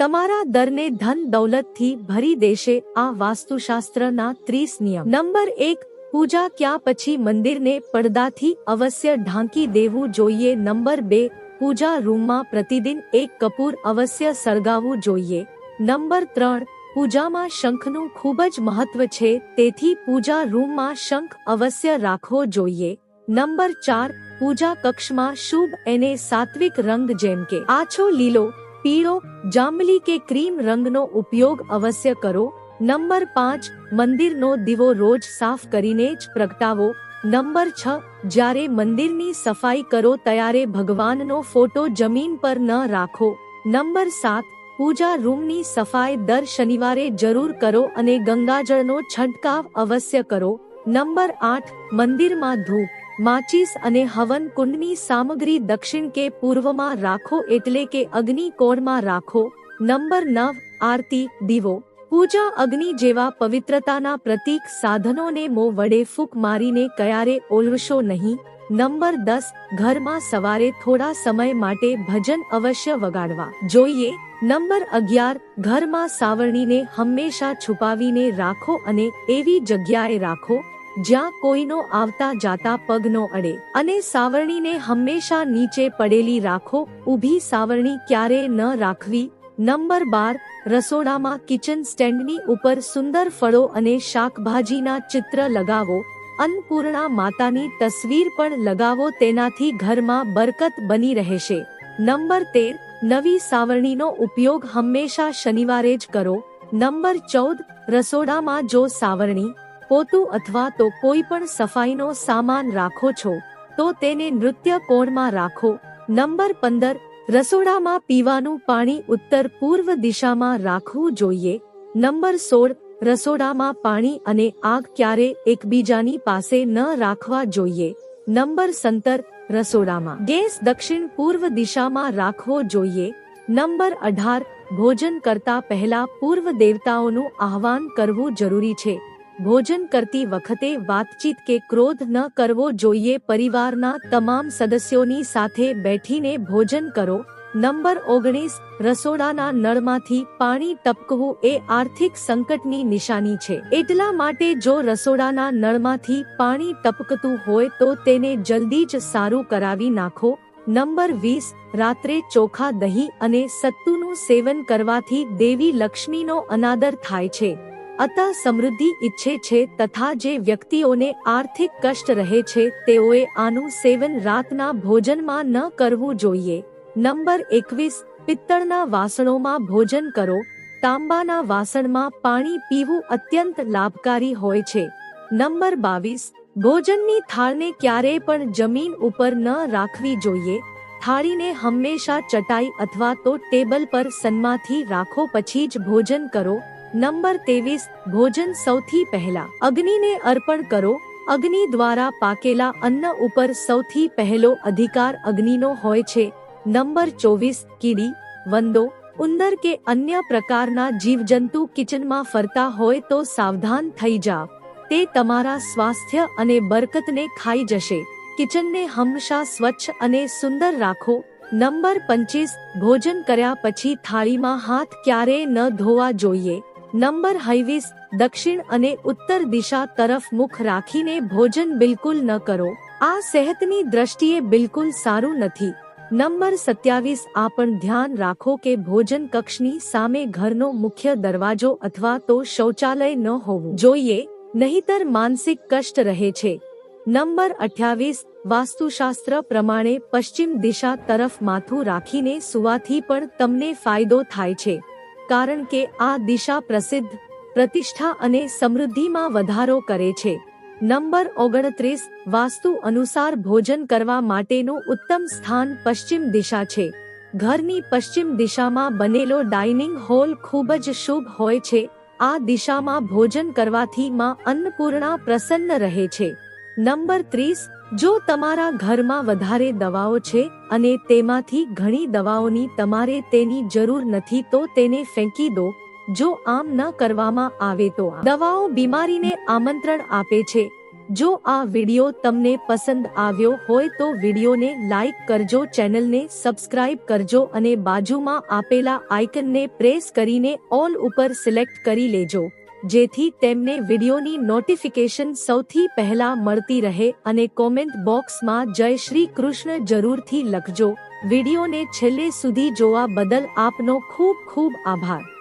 તમારા દરને ધન દૌલતથી ભરી દેશે આ વાસ્તુશાસ્ત્રના ત્રીસ નિયમ. નંબર એક, પૂજા ક્યાં પછી મંદિરને પડદાથી અવશ્ય ઢાંકી દેવું જોઈએ. નંબર બે, પૂજા રૂમમાં પ્રતિદિન એક કપૂર અવશ્ય સળગાવવું જોઈએ. નંબર ત્રણ, પૂજામાં શંખનું ખૂબ જ મહત્વ છે, તેથી પૂજા રૂમમાં શંખ અવશ્ય રાખવો જોઈએ. નંબર ચાર, પૂજા કક્ષમાં શુભ એને સાત્વિક રંગ જેમ કે આછો લીલો પીળો જાંબલી કે ક્રીમ રંગનો ઉપયોગ અવશ્ય કરો. નંબર પાંચ, મંદિરનો દીવો રોજ સાફ કરીને જ પ્રગટાવો. નંબર છ, જ્યારે મંદિરની સફાઈ કરો ત્યારે ભગવાનનો ફોટો જમીન પર ન રાખો. નંબર સાત, પૂજા રૂમની સફાઈ દર શનિવારે જરૂર કરો અને ગંગાજળનો છંટકાવ અવશ્ય કરો. નંબર આઠ, મંદિરમાં ધૂપ, માચીસ અને હવન કુંડની સામગ્રી દક્ષિણ કે પૂર્વમાં રાખો એટલે કે અગ્નિ કોણમાં રાખો. નંબર નવ, આરતી, દીવો. પૂજા અગ્નિ જેવા પવિત્રતાના પ્રતીક સાધનોને મો વડે ફૂંક મારીને કયારે ઓલવશો નહીં. નંબર દસ, ઘરમાં સવારે થોડા સમય માટે ભજન અવશ્ય વગાડવા. જોઈએ, નંબર અગિયાર, ઘરમાં સાવરણીને હંમેશા છુપાવીને રાખો અને એવી જગ્યાએ રાખો. જ્યાં કોઈનો આવતા જાતા પગ નો અડે અને સાવરણીને હંમેશા નીચે પડેલી રાખો, ઊભી સાવરણી ક્યારે ન રાખવી? નંબર બાર, રસોડામાં કિચન સ્ટેન્ડની ઉપર સુંદર ફળો અને શાકભાજીના ચિત્ર લગાવો. અન્નપૂર્ણા માતાની તસવીર પણ લગાવો, તેનાથી ઘરમાં બરકત બની રહેશે. નંબર તેર, નવી સાવરણીનો ઉપયોગ હંમેશા શનિવારે જ કરો. નંબર ચૌદ, રસોડામાં જો સાવરણી પોતું અથવા તો કોઈ પણ સફાઈનો સામાન રાખો છો, તો તેને નૃત્ય કોણમાં રાખો. નંબર પંદર, રસોડામાં પીવાનું પાણી ઉત્તર પૂર્વ દિશામાં રાખવું જોઈએ. નંબર સોળ, રસોડામાં પાણી અને આગ ક્યારે એકબીજાની પાસે ન રાખવા જોઈએ. નંબર સંતર રસોડામાં ગેસ દક્ષિણ પૂર્વ દિશામાં રાખવો જોઈએ. નંબર અઢાર, ભોજન કરતા પહેલા પૂર્વ દેવતાઓનું આહવાન કરવું જરૂરી છે. ભોજન કરતી વખતે વાતચીત કે ક્રોધ ન કરવો જોઈએ. પરિવારના તમામ સદસ્યોની સાથે બેઠીને ભોજન કરો. નંબર ઓગણીસ, રસોડાના નળમાંથી પાણી ટપકવું એ આર્થિક સંકટની નિશાની છે. એટલા માટે જો રસોડાના નળમાંથી પાણી ટપકતું હોય તો તેને જલ્દી જ સારું કરાવી નાખો. નંબર વીસ, રાત્રે ચોખા દહીં અને સત્તુનું સેવન કરવાથી દેવી લક્ષ્મીનો અનાદર થાય છે. અત સમૃદ્ધિ ઈચ્છે છે તથા જે વ્યક્તિઓને આર્થિક કષ્ટ રહે છે તેઓએ આનું સેવન રાતના ભોજનમાં ન કરવું જોઈએ. નંબર એકવીસ, પિત્તળના વાસણોમાં ભોજન કરો. તાંબાના વાસણમાં પાણી પીવું અત્યંત લાભકારી હોય છે. નંબર બાવીસ, ભોજનની થાળને ક્યારેય પણ જમીન ઉપર ન રાખવી જોઈએ. થાળીને હંમેશા ચટાઈ અથવા તો ટેબલ પર સન્માથી રાખો, પછી જ ભોજન કરો. નંબર ત્રેવીસ, ભોજન સૌથી પહેલા. અગ્નિને અર્પણ કરો. અગ્નિ દ્વારા પાકેલા અન્ન ઉપર સૌથી પહેલો અધિકાર અગ્નિનો હોય છે. નંબર ચોવીસ, કીડી, વંદો. ઉંદર કે અન્ય પ્રકારના જીવજંતુ કિચનમાં ફરતા હોય તો સાવધાન થઈ જાવ તે તમારા સ્વાસ્થ્ય અને બરકતને ખાઈ જશે. કિચનને હંમેશા સ્વચ્છ અને સુંદર રાખો. નંબર પંચીસ, ભોજન કર્યા પછી થાળીમાં હાથ ક્યારેય ન ધોવા જોઈએ. નંબર હૈવીસ દક્ષિણ અને ઉત્તર દિશા તરફ મુખ રાખીને ભોજન બિલકુલ ન કરો. આ સેહતની દ્રષ્ટિએ બિલકુલ સારું નથી. નંબર સત્યાવીસ, આ પણ ધ્યાન રાખો કે ભોજન કક્ષની સામે ઘરનો મુખ્ય દરવાજો અથવા તો શૌચાલય ન હોવું જોઈએ, નહીતર માનસિક કષ્ટ રહે છે. નંબર અઠ્યાવીસ, વાસ્તુશાસ્ત્ર પ્રમાણે પશ્ચિમ દિશા તરફ માથું રાખીને સુવાથી પણ તમને ફાયદો થાય છે. કારણ કે આ દિશા પ્રસિદ્ધ, પ્રતિષ્ઠા અને સમૃદ્ધિમાં વધારો કરે છે. નંબર ઓગણત્રીસ, વાસ્તુ અનુસાર ભોજન કરવા માટેનું ઉત્તમ સ્થાન પશ્ચિમ દિશા છે. ઘરની પશ્ચિમ દિશામાં બનેલો ડાઇનિંગ હોલ ખૂબ જ શુભ હોય છે. આ દિશામાં ભોજન કરવાથી માં અન્નપૂર્ણા પ્રસન્ન રહે છે. નંબર ત્રીસ જો તમારા ઘરમાં વધારે દવાઓ છે અને તેમાંથી ઘણી દવાઓની તમારે તેની જરૂર નથી તો તેને ફેંકી દો, જો આમ ન કરવામાં આવે તો દવાઓ બીમારીને આમંત્રણ આપે છે. જો આ વિડિયો તમને પસંદ આવ્યો હોય તો વિડિયોને લાઈક કરજો, ચેનલને સબસ્ક્રાઇબ કરજો અને બાજુમાં આપેલા આઇકનને પ્રેસ કરીને ઓલ ઉપર સિલેક્ટ કરી લેજો. જેથી તેમને વિડિયોની નોટિફિકેશન સૌથી પહેલા મળતી રહે અને કોમેન્ટ બોક્સમાં જય શ્રી કૃષ્ણ જરૂરથી લખજો. વિડિયોને છેલ્લે સુધી જોવા બદલ આપનો ખૂબ ખૂબ આભાર.